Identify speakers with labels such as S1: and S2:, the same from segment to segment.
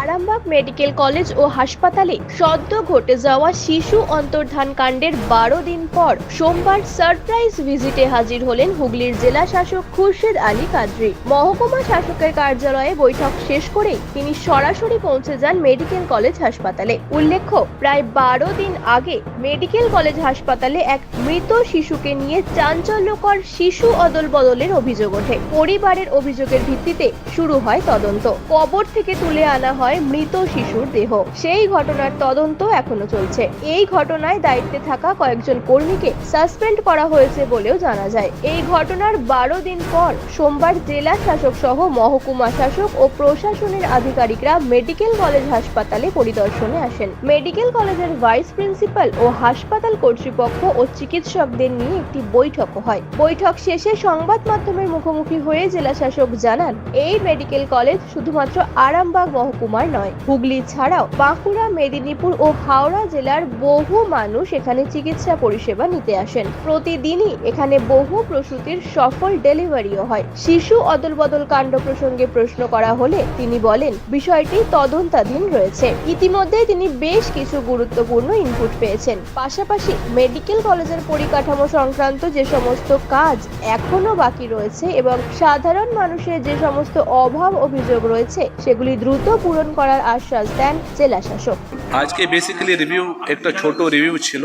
S1: Arambagh medical college ও হাসপাতালে সদ্য ঘটে যাওয়া শিশু অন্তর্ধান কাণ্ডের বারো দিন পর সোমবার সারপ্রাইজ ভিজিটে হাজির হলেন হুগলির জেলা শাসক খুরশেদ আলী কাদরি। মহকুমা শাসকের কার্যালয়ে বৈঠক শেষ করে তিনি সরাসরি পৌঁছে যান মেডিকেল কলেজ হাসপাতালে। উল্লেখ্য, প্রায় বারো দিন আগে মেডিকেল কলেজ হাসপাতালে এক মৃত শিশুকে নিয়ে চাঞ্চল্যকর শিশু অদল বদলের অভিযোগ ওঠে। পরিবারের অভিযোগের ভিত্তিতে শুরু হয় তদন্ত। কবর থেকে তুলে আনা হয় মৃত শিশুর দেহ। সেই ঘটনার তদন্ত এখনও চলছে। এই ঘটনায় দায়িত্বে থাকা কয়েকজন কর্মীকে সাসপেন্ড করা হয়েছে বলেও জানা যায়। এই ঘটনার বারো দিন পর সোমবার জেলা শাসক সহ মহকুমা শাসক ও প্রশাসনের আধিকারিকরা মেডিকেল কলেজ হাসপাতালে পরিদর্শনে আসেন। মেডিকেল কলেজের ভাইস প্রিন্সিপাল ও হাসপাতাল কর্তৃপক্ষ ও চিকিৎসকদের নিয়ে একটি বৈঠকও হয়। বৈঠক শেষে সংবাদ মাধ্যমের মুখোমুখি হয়ে জেলা শাসক জানান, এই মেডিকেল কলেজ শুধুমাত্র আরামবাগ মহকুমার নয়। হুগলি ছাড়াও বাঁকুড়া, মেদিনীপুর ও হাওড়া জেলার বহু মানুষ এখানে চিকিৎসা পরিষেবা নিতে আসেন। প্রতিদিনই এখানে বহু প্রসূতির সফল ডেলিভারিও হয়। শিশু অদলবদল কাণ্ড প্রসঙ্গে প্রশ্ন করা হলে তিনি বলেন, বিষয়টি তদন্তাধীন রয়েছে। ইতিমধ্যে তিনি বেশ কিছু গুরুত্বপূর্ণ ইনপুট পেয়েছেন। পাশাপাশি মেডিকেল কলেজের পরিকাঠামো সংক্রান্ত যে সমস্ত কাজ এখনও বাকি রয়েছে এবং সাধারণ মানুষের যে সমস্ত অভাব অভিযোগ রয়েছে, সেগুলি দ্রুত পূরণ করার আশ্বাস দেন জেলা শাসক।
S2: আজকে বেসিক্যালি রিভিউ একটা ছোট রিভিউ ছিল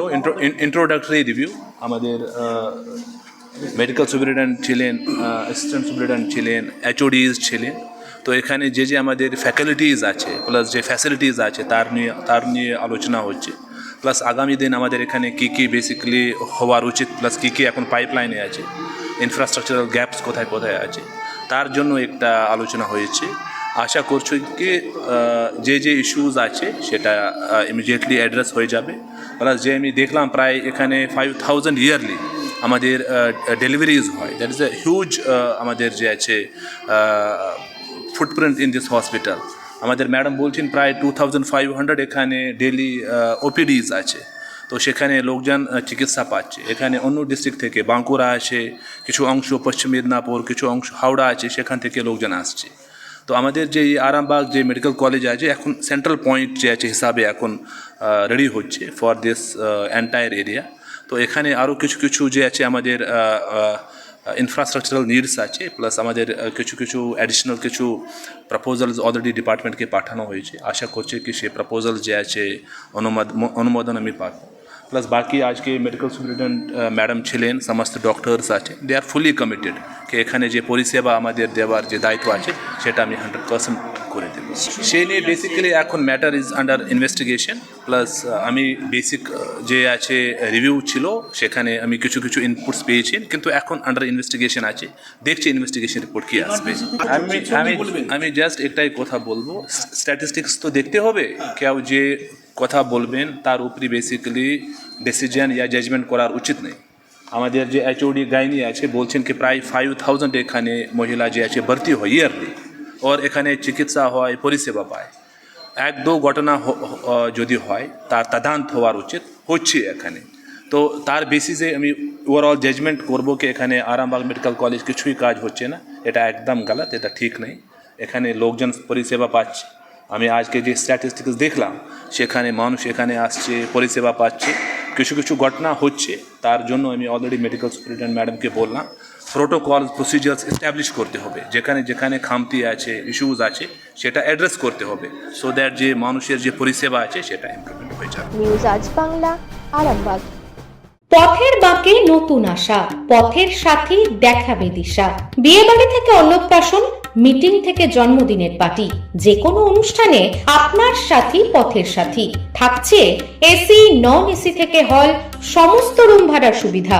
S2: ইন্ট্রোডাক্টরি রিভিউ আমাদের মেডিকেল সুপারিনটেন্ডেন্ট ছিলেন অ্যাসিস্ট্যান্ট সুপারিনটেন্ডেন্ট ছিলেন এইচওডিজ ছিলেন। তো এখানে যে যে আমাদের ফ্যাকাল্টিজ আছে প্লাস যে ফ্যাসিলিটিস আছে, তার নিয়ে তার নিয়ে আলোচনা হচ্ছে। প্লাস আগামী দিন আমাদের এখানে কী কী বেসিক্যালি হওয়ার উচিত প্লাস কী কী এখন পাইপলাইনে আছে ইনফ্রাস্ট্রাকচারাল গ্যাপস কোথায় কোথায় আছে। তার জন্য একটা আলোচনা হয়েছে। আশা করছি কি যে যে ইস্যুজ আছে সেটা ইমিডিয়েটলি অ্যাড্রেস হয়ে যাবে। প্লাস যে আমি দেখলাম প্রায় এখানে ফাইভ থাউজেন্ড ইয়ারলি আমাদের ডেলিভারিজ হয়। দ্যাট ইজ এ হিউজ আমাদের যে আছে ফুটপ্রিন্ট ইন দিস হসপিটাল আমাদের ম্যাডাম বলছেন প্রায় টু থাউজেন্ড ফাইভ হান্ড্রেড এখানে ডেলি ওপিডিজ আছে। তো সেখানে লোকজন চিকিৎসা পাচ্ছে। এখানে অন্য ডিস্ট্রিক্ট থেকে বাঁকুড়া আছে, কিছু অংশ পশ্চিম মেদিনীপুর, কিছু অংশ হাওড়া আছে, সেখান থেকে লোকজন আসছে। তো আমাদের যে আরামবাগ যে মেডিকেল কলেজ আছে, এখন সেন্ট্রাল পয়েন্ট যে আছে হিসাবে এখন রেডি হচ্ছে ফর দিস এন্টায়ার এরিয়া তো এখানে আরও কিছু কিছু যে আছে আমাদের ইনফ্রাস্ট্রাকচারাল নিডস আছে প্লাস আমাদের আহ, কিছু কিছু অ্যাডিশনাল কিছু প্রপোজালস অলরেডি ডিপার্টমেন্টকে পাঠানো হয়েছে আশা করছি কি সে প্রপোজাল যে আছে অনুমোদ অনুমোদন আমি পাবো প্লাস বাকি আজকে মেডিকেল সুপারিনটেন্ডেন্ট ম্যাডাম ছিলেন সমস্ত ডক্টরস আছে দে আর ফুলি কমিটেড কি এখানে যে পরিষেবা আমাদের দেওয়ার যে দায়িত্ব আছে সেটা আমি হান্ড্রেড পার্সেন্ট করে দেবো। সেই নিয়ে বেসিক্যালি এখন matter is under investigation plus আমি বেসিক যে আছে রিভিউ ছিল সেখানে আমি কিছু কিছু ইনপুটস পেয়েছি কিন্তু এখন আন্ডার ইনভেস্টিগেশন আছে। দেখছি ইনভেস্টিগেশন রিপোর্ট কি আসবে। আমি আমি আমি জাস্ট একটাই কথা বলব স্ট্যাটিস্টিক্স তো দেখতে হবে। কেউ যে কথা বলবেন তার উপরে বেসিক্যালি ডিসিশন ইয়া জাজমেন্ট করার উচিত নেই। আমাদের যে এইচওডি গাইনি আছে বলছেন কি প্রায় ফাইভ থাউজেন্ড এখানে মহিলা যে আছে ভর্তি হয় ইয়ারলি ওর এখানে চিকিৎসা হয়, পরিষেবা পায়। এক দু ঘটনা যদি হয়, তার তদান্ত হওয়ার উচিত হচ্ছে এখানে। তো তার বেসিসে আমি ওভারঅল জাজমেন্ট করব কি এখানে আরামবাগ মেডিকেল কলেজ কিছুই কাজ হচ্ছে না। এটা একদম গালাত, এটা ঠিক নেই। এখানে লোকজন পরিষেবা পাচ্ছে। আমি আজকে যে স্ট্যাটিস্টিক্স দেখলাম, সেখানে মানুষ এখানে আসছে, পরিষেবা পাচ্ছে। কিছু কিছু ঘটনা হচ্ছে। তার জন্য আমি অলরেডি মেডিকেল সুপারিনটেন্ডেন্ট ম্যাডামকে বললাম প্রোটোকল প্রসিজার্স এস্টাবলিশ করতে হবে। যেখানে যেখানে খামতি আছে ইস্যুজ আছে সেটা অ্যাড্রেস করতে হবে। সো দ্যাট যে মানুষের যে পরিষেবা আছে সেটা ইমপ্রুভমেন্ট হয়ে যাবে।
S1: নিউজ আজ বাংলা আরামবাগ।
S3: পথের বাঁকে নতুন আশা পথের সাথী দেখাবে দিশা। বিয়ে বাড়ি থেকে অন্নপ্রাশন মিটিং থেকে জন্মদিনের পার্টি। যে কোনো অনুষ্ঠানে আপনার সাথী পথের সাথী। থাকছে এসি নন এসি থেকে হল সমস্ত রুম ভাড়ার সুবিধা।